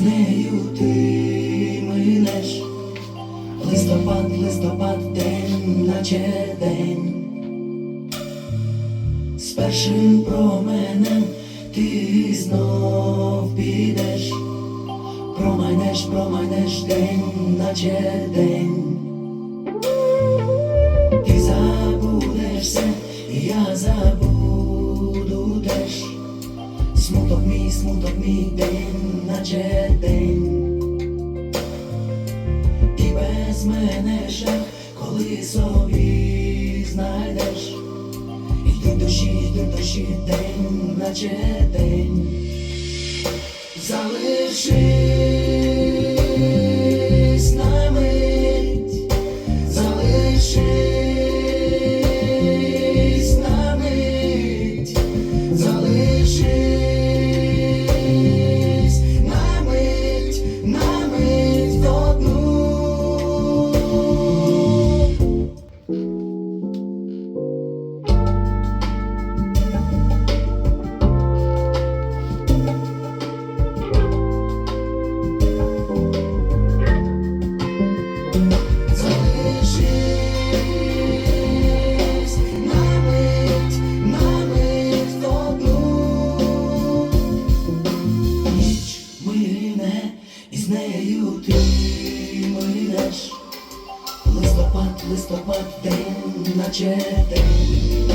піснею ти минеш, листопад, листопад, день, наче день, з першим променем ти знов підеш, промайнеш, промайнеш день, наче день. Ти забудешся, я забуду теж, смуток мій, смуток мій день наче день. І без мене шлях, коли собі знайдеш. Йду душі, йду душі, день, наче день. Залишись на мить, залишись нею ти минеш. Листопад, листопад, день, наче день.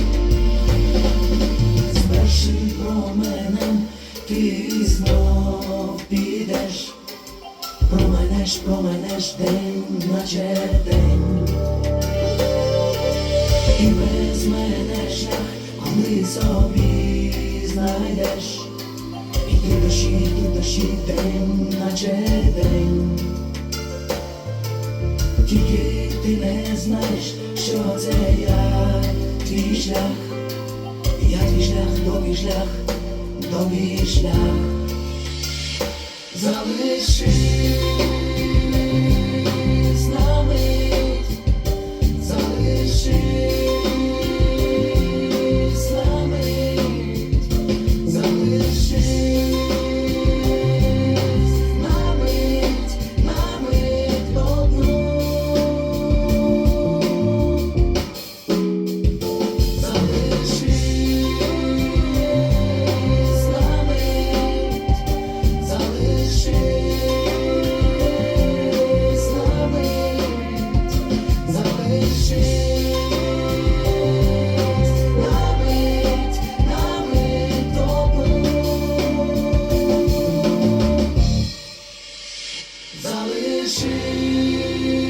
З першим променем ти знов підеш. Променеш, променеш день, наче день. І без мене шлях, коли собі знайдеш. Душі, день, наче день. Тільки ти не знаєш, що це я твій шлях, я твій шлях, довгий шлях, довгий шлях. Залишись спіши.